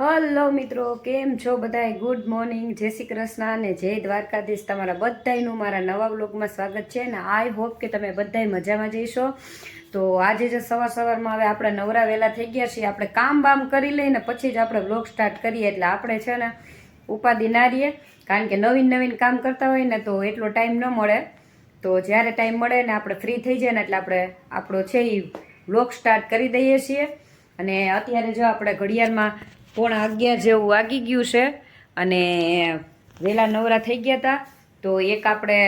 Hello મિત્રો, કેમ છો બધાય? ગુડ મોર્નિંગ જય શ્રી કૃષ્ણ અને જય દ્વારકાધીશ તમારા બધાયનું મારા નવા બ્લોગમાં સ્વાગત છે અને આઈ હોપ કે તમે બધાય મજામાં જઈશો તો આજે જે સવાર સવારમાં હવે આપણે નવરા વહેલા થઈ ગયા છીએ. આપણે કામ બામ કરી લઈને પછી જ આપણે વ્લોગ સ્ટાર્ટ કરીએ. એટલે આપણે છે ને ઉપાધિ ના રહીએ. કારણ કે નવીન નવીન કામ કરતા હોય ને તો એટલો ટાઈમ ન મળે. તો જ્યારે ટાઈમ મળે ને આપણે ફ્રી થઈ જાય ને એટલે આપણે આપણો છે એ વ્લોગ સ્ટાર્ટ કરી દઈએ છીએ. અને અત્યારે જો આપણે ઘડિયાળમાં પોણા અગિયાર જેવું વાગી ગયું છે અને વહેલા નવરા થઈ ગયા હતા તો એક આપણે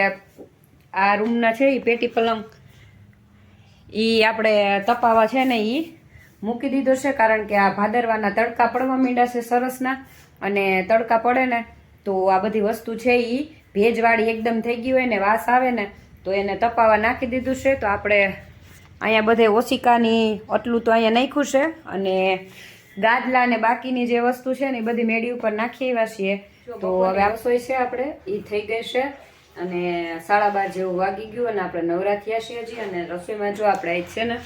આ રૂમના છે એ પેટી પલંગ એ આપણે તપાવા છે ને એ મૂકી દીધો છે, કારણ કે આ ભાદરવાના તડકા પડવા માંડ્યા છે સરસના અને તડકા પડે ને તો આ બધી વસ્તુ છે એ ભેજવાળી એકદમ થઈ ગઈ હોય ને, વાસ આવે ને, તો એને તપાવા નાખી દીધું છે. તો આપણે અહીંયા બધે ઓશિકાની આટલું તો અહીંયા નાખ્યું છે અને ગાદલા ને બાકીની જે વસ્તુ છે ને એ બધી મેડી ઉપર નાખી આવ્યા છીએ. તો હવે આપસોય છે આપણે એ થઈ ગઈ છે. અને સાડા બાર જેવું વાગી ગયું અને આપણે નવરા થયા છીએ હજી. અને રસોઈમાં જો આપણે છે ને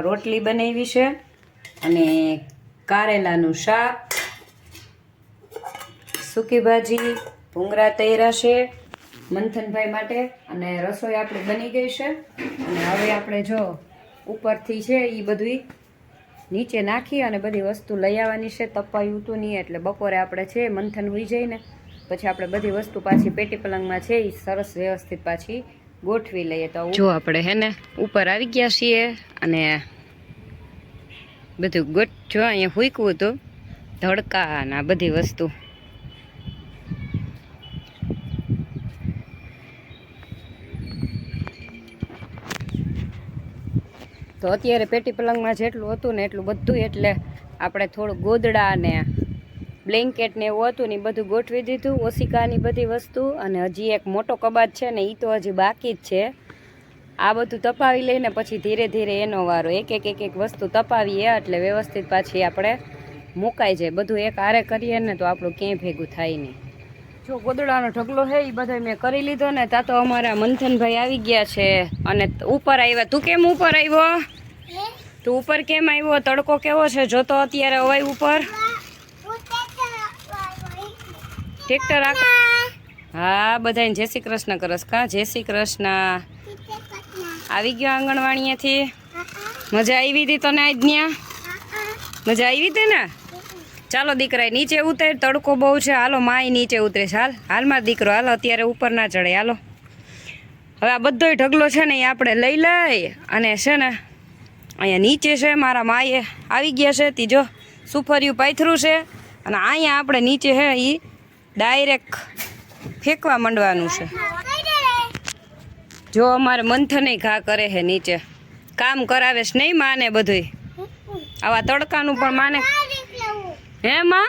રોટલી બનાવી છે અને કારેલાનું શાક સૂકી ભાજી ભૂંગરા તૈરા છે મંથનભાઈ માટે. અને રસોઈ આપણી બની ગઈ છે. અને હવે આપણે જો ઉપરથી છે એ બધું નીચે નાખી અને બધી વસ્તુ લઈ આવવાની છે તપાયું હતું નહીં એટલે બપોરે આપણે છે મંથન હોઈ જાય ને પછી આપણે બધી વસ્તુ પાછી પેટી પલંગમાં છે એ સરસ વ્યવસ્થિત પાછી ગોઠવી લઈએ તો જો આપણે હે ને ઉપર આવી ગયા છીએ અને બધું ગોઠ જો અહીંયા હુકવું હતું ધડકા અને બધી વસ્તુ. તો અત્યારે પેટી પલંગમાં જેટલું હતું ને એટલું બધું, એટલે આપણે થોડું ગોદડા ને બ્લેન્કેટ ને એવું હતું ને બધું ગોઠવી દીધું, ઓશિકાની બધી વસ્તુ. અને હજી એક મોટો કબાટ છે ને એ તો હજી બાકી જ છે. આ બધું તપાવી લઈને પછી ધીરે ધીરે એનો વારો, એક એક એક એક વસ્તુ તપાવીએ, એટલે વ્યવસ્થિત પાછી આપણે મુકાઈ જાય. બધું એક આરે કરીએ ને તો આપણું ક્યાંય ભેગું થાય નહીં. જો ગોદડાનો ઢગલો છે એ બધો મેં કરી લીધો ને ત્યાં તો અમારા મંથનભાઈ આવી ગયા છે. અને ઉપર આવ્યા. તું કેમ ઉપર આવ્યો? તું ઉપર કેમ આવ્યો? તડકો કેવો છે? જોતો અત્યારે અવાય ઉપર. ટ્રેક્ટર આ હા બધાને જય શ્રી કૃષ્ણ કરસ કા? જય શ્રી કૃષ્ણ. આવી ગયો આંગણવાડીએથી મજા આવી હતી તને આજ ત્યાં મજા આવી હતી ને? ચાલો દીકરા નીચે ઉતર, તડકો બહુ છે. હાલો, માય નીચે ઉતરે છે. હાલ હાલમાં દીકરો, હાલ, અત્યારે ઉપર ના ચડે. હાલો. હવે આ બધોય ઢગલો છે ને એ આપણે લઈ લઈ અને છે ને અહીંયા નીચે છે મારા માએ આવી ગયા છે તીજો સુફર્યું પાથરું છે અને અહીંયા આપણે નીચે છે એ ડાયરેક્ટ ફેંકવા માંડવાનું છે. જો અમારે મંથને ઘા કરે છે નીચે. કામ કરાવે છે નહીં માને બધુંય. આવા તડકાનું પણ માને. હે માં?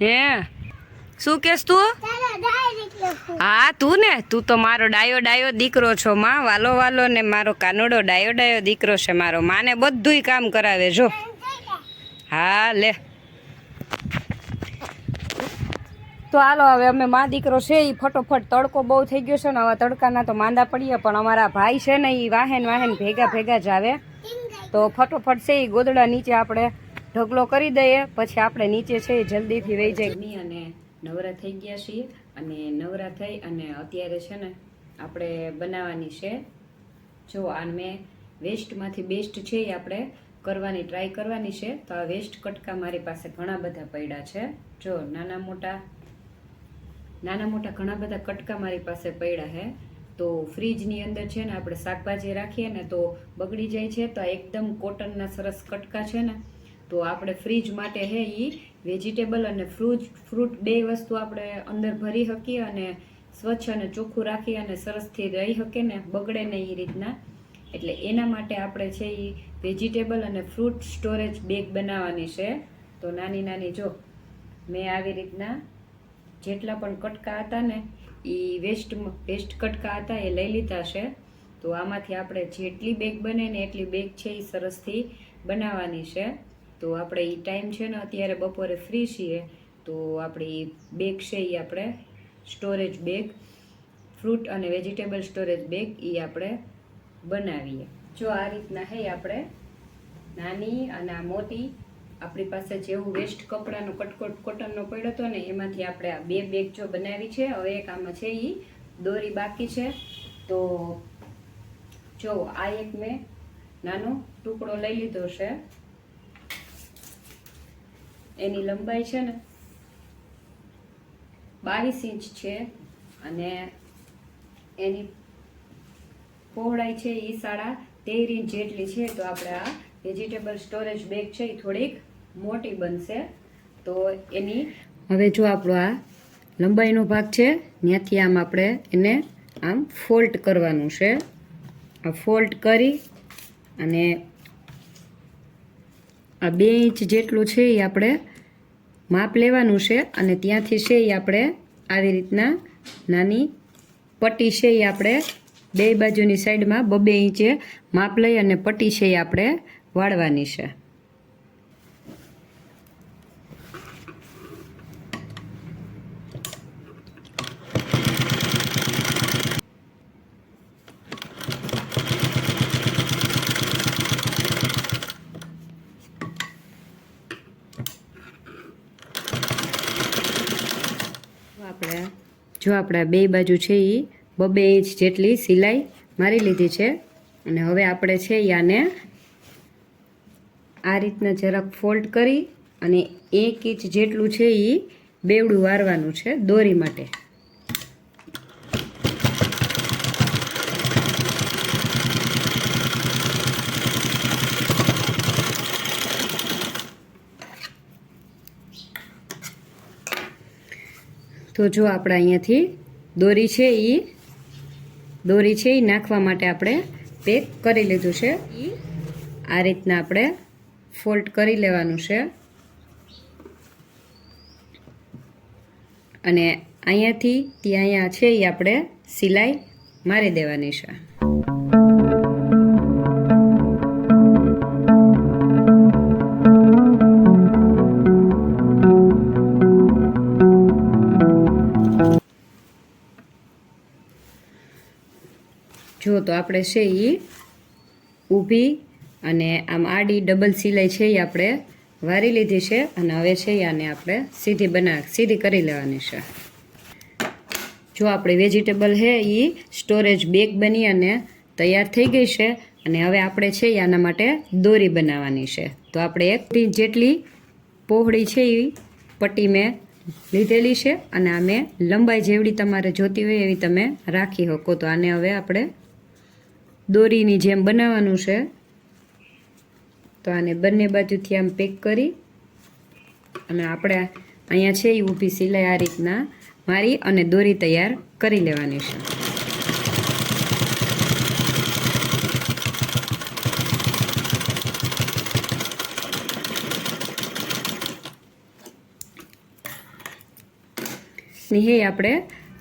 હે. શું કેસ તું? હા તું ને? તું તો મારો ડાયો ડાયો દીકરો છો માં. વાલો વાલો ને મારો કાનોડો ડાયો ડાયો દીકરો છે મારો. માને બધુંય કામ કરાવે જો. હા લે. તો હાલો હવે અમે મા દીકરો છે એ ફટોફટ તડકો બહુ થઈ ગયો છે ને હવે તડકાના તો માંદા પડીએ પણ અમારા ભાઈ છે ને એ વાહેન વાહેન ભેગા ભેગા જ આવે. તો ફટોફટ છે એ ગોદડા નીચે આપણે ઢગલો કરી દઈએ, પછી આપણે નીચે છે એ જલ્દીથી વહી જાય. અને નવરા થઈ ગયા છીએ અને નવરા થઈ અને અત્યારે છે ને આપણે બનાવવાની છે. જો આ મેં વેસ્ટમાંથી બેસ્ટ છે એ આપણે કરવાની ટ્રાય કરવાની છે. તો આ વેસ્ટ કટકા મારી પાસે ઘણા બધા પડ્યા છે. જો નાના મોટા નાના મોટા ઘણા બધા કટકા મારી પાસે પડ્યા છે, તો ફ્રીજની અંદર છે ને આપણે શાકભાજી રાખીએ ને તો બગડી જાય છે. તો એકદમ કોટનના સરસ કટકા છે ને તો આપણે ફ્રીજ માટે હે એ વેજીટેબલ અને ફ્રૂટ ફ્રૂટ બે વસ્તુ આપણે અંદર ભરી શકીએ અને સ્વચ્છ અને ચોખ્ખું રાખી અને સરસથી રહી શકે ને બગડે નહીં એ રીતના. એટલે એના માટે આપણે છે એ વેજીટેબલ અને ફ્રૂટ સ્ટોરેજ બેગ બનાવવાની છે. તો નાની નાની જો, મેં આવી રીતના જેટલા પણ કટકા હતા ને એ વેસ્ટ વેસ્ટ કટકા હતા એ લઈ લીધા છે. તો આમાંથી આપણે જેટલી બેગ બને ને એટલી બેગ છે એ સરસથી બનાવવાની છે. તો આપણે એ ટાઈમ છે ને અત્યારે બપોરે ફ્રી છીએ, તો આપણી બેગ છે એ આપણે સ્ટોરેજ બેગ ફ્રૂટ અને વેજીટેબલ સ્ટોરેજ બેગ એ આપણે બનાવીએ. જો આ રીતના હે આપણે નાની અને આ મોટી, આપણી પાસે જેવું વેસ્ટ કપડાનો કટકોટ કોટનનો પડ્યો હતો ને, એમાંથી આપણે આ બે બેગ જો બનાવી છે, હવે એક આમાં છે એ દોરી બાકી છે. તો જો આ એક મેં નાનો ટુકડો લઈ લીધો છે. એની લંબાઈ છે ને બાવીસ ઇંચ છે અને એની પહોળાઈ છે એ સાડા તેર ઇંચ જેટલી છે, તો આપણે આ વેજીટેબલ સ્ટોરેજ બેગ છે એ થોડીક મોટી બનશે. તો એની હવે જો આપણો આ લંબાઈનો ભાગ છે, ત્યાંથી આમ આપણે એને આમ ફોલ્ટ કરવાનું છે. આ ફોલ્ટ કરી અને આ બે ઇંચ જેટલું છે એ આપણે માપ લેવાનું છે અને ત્યાંથી છે એ આપણે આવી રીતના નાની પટ્ટી છે એ આપણે બે બાજુની સાઈડમાં બબે ઇંચે માપ લઈ અને પટ્ટી છે એ આપણે વાળવાની છે આપણે જો આપણા બે બાજુ છે એ બબે ઇંચ જેટલી સિલાઈ મારી લીધી છે. અને હવે આપણે છે યાને આ રીતના જરાક ફોલ્ડ કરી અને એક ઇંચ જેટલું છે એ બેવડું વારવાનું છે દોરી માટે. તો જો આપણે અહીંયાથી દોરી છે એ દોરી છે એ નાખવા માટે આપણે પેક કરી લીધું છે. એ આ રીતના આપણે ફોલ્ડ કરી લેવાનું છે. અને અહીંયાથી, ત્યાં અહીંયા છે એ આપણે સિલાઈ મારી દેવાની છે. તો આપણે છે એ ઊભી અને આમ આડી ડબલ સિલાઈ છે એ આપણે વારી લીધી છે અને હવે છે આને આપણે સીધી બના, સીધી કરી લેવાની છે. જો આપણે વેજીટેબલ છે એ સ્ટોરેજ બેગ બની અને તૈયાર થઈ ગઈ છે અને હવે આપણે છે આના માટે દોરી બનાવવાની છે. તો આપણે એક જેટલી પહોળી છે એ પટ્ટી મેં લીધેલી છે અને આ મેં લંબાઈ જેવડી તમારે જોતી હોય એવી તમે રાખી શકો. તો આને હવે આપણે દોરીની જેમ બનાવવાનું છે. તો આને બંને બાજુથી આમ પેક કરી અને આપણે અહીંયા છે એ ઊભી સિલાઈ આ રીતના મારી અને દોરી તૈયાર કરી લેવાની છે. ની હે આપણે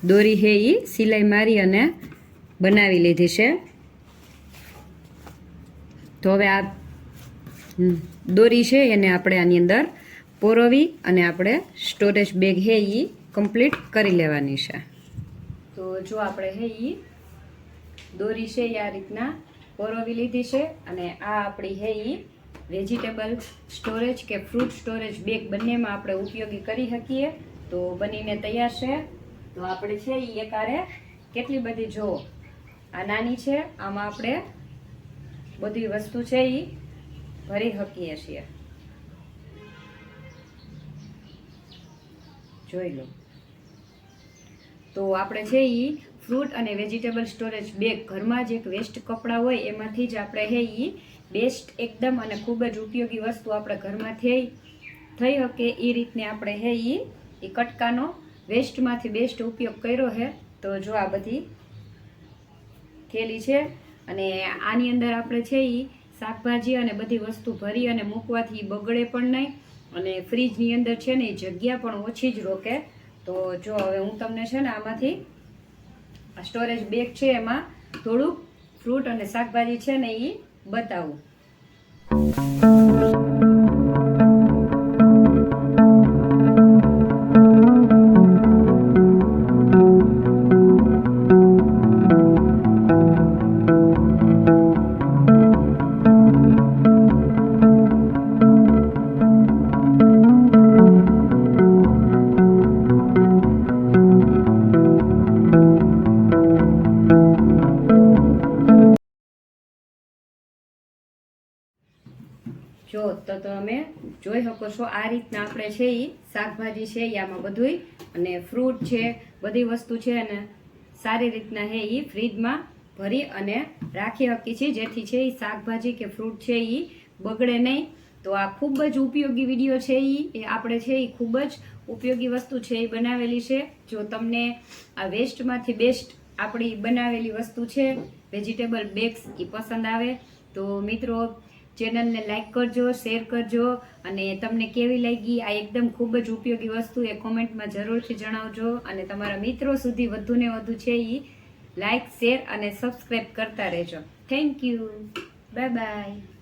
દોરી હે એ સિલાઈ મારી અને બનાવી લીધી છે. તો હવે આ દોરી છે એને આપણે આની અંદર પોરવી અને આપણે સ્ટોરેજ બેગ હે એ કમ્પ્લીટ કરી લેવાની છે. તો જો આપણે હે એ દોરી છે આ રીતના પોરવી લીધી છે અને આ આપણી હે એ વેજીટેબલ સ્ટોરેજ કે ફ્રૂટ સ્ટોરેજ બેગ બંનેમાં આપણે ઉપયોગી કરી શકીએ. તો બનીને તૈયાર છે. તો આપણે છે એ એકારે કેટલી બધી, જો આ નાની છે, આમાં આપણે બધી વસ્તુ છે એ ભરી શકીએ છીએ. જોઈ લો. તો આપણે છે એ ફ્રૂટ અને વેજીટેબલ સ્ટોરેજ બેગ ઘરમાં જ એક વેસ્ટ કપડાં હોય એમાંથી જ આપણે છે એ બેસ્ટ એકદમ અને ખૂબ જ ઉપયોગી વસ્તુ આપણે ઘરમાં થઈ થઈ શકે એ રીતને આપણે હે એ એ કટકાનો વેસ્ટમાંથી બેસ્ટ ઉપયોગ કર્યો છે તો જો આ બધી થેલી છે અને આની અંદર આપણે છે એ શાકભાજી અને બધી વસ્તુ ભરી અને મૂકવાથી બગડે પણ નહીં. અને ફ્રીજની અંદર છે ને એ જગ્યા પણ ઓછી જ રોકે. તો જો હવે હું તમને છે ને આમાંથી સ્ટોરેજ બેગ છે એમાં થોડુંક ફ્રૂટ અને શાકભાજી છે ને એ બતાવું. જોઈ શકો છો, આ રીતના આપણે છે એ શાકભાજી છે આમાં બધુંય અને ફ્રૂટ છે, બધી વસ્તુ છે અને સારી રીતના છે એ ફ્રીજમાં ભરી અને રાખી શકીએ છીએ જેથી છે એ શાકભાજી કે ફ્રૂટ છે એ બગડે નહીં. તો આ ખૂબ જ ઉપયોગી વીડિયો છે એ આપણે છે એ ખૂબ જ ઉપયોગી વસ્તુ છે એ બનાવેલી છે. જો તમને આ વેસ્ટમાંથી બેસ્ટ આપણી બનાવેલી વસ્તુ છે વેજીટેબલ બેગ્સ એ પસંદ આવે, તો મિત્રો ચેનલને લાઈક કરજો, શેર કરજો અને તમને કેવી લાગી આ એકદમ ખૂબ જ ઉપયોગી વસ્તુ એ કોમેન્ટમાં જરૂરથી જણાવજો. અને તમારા મિત્રો સુધી વધુને વધુ છે એ લાઈક, શેર અને સબસ્ક્રાઈબ કરતા રહેજો. Thank you bye bye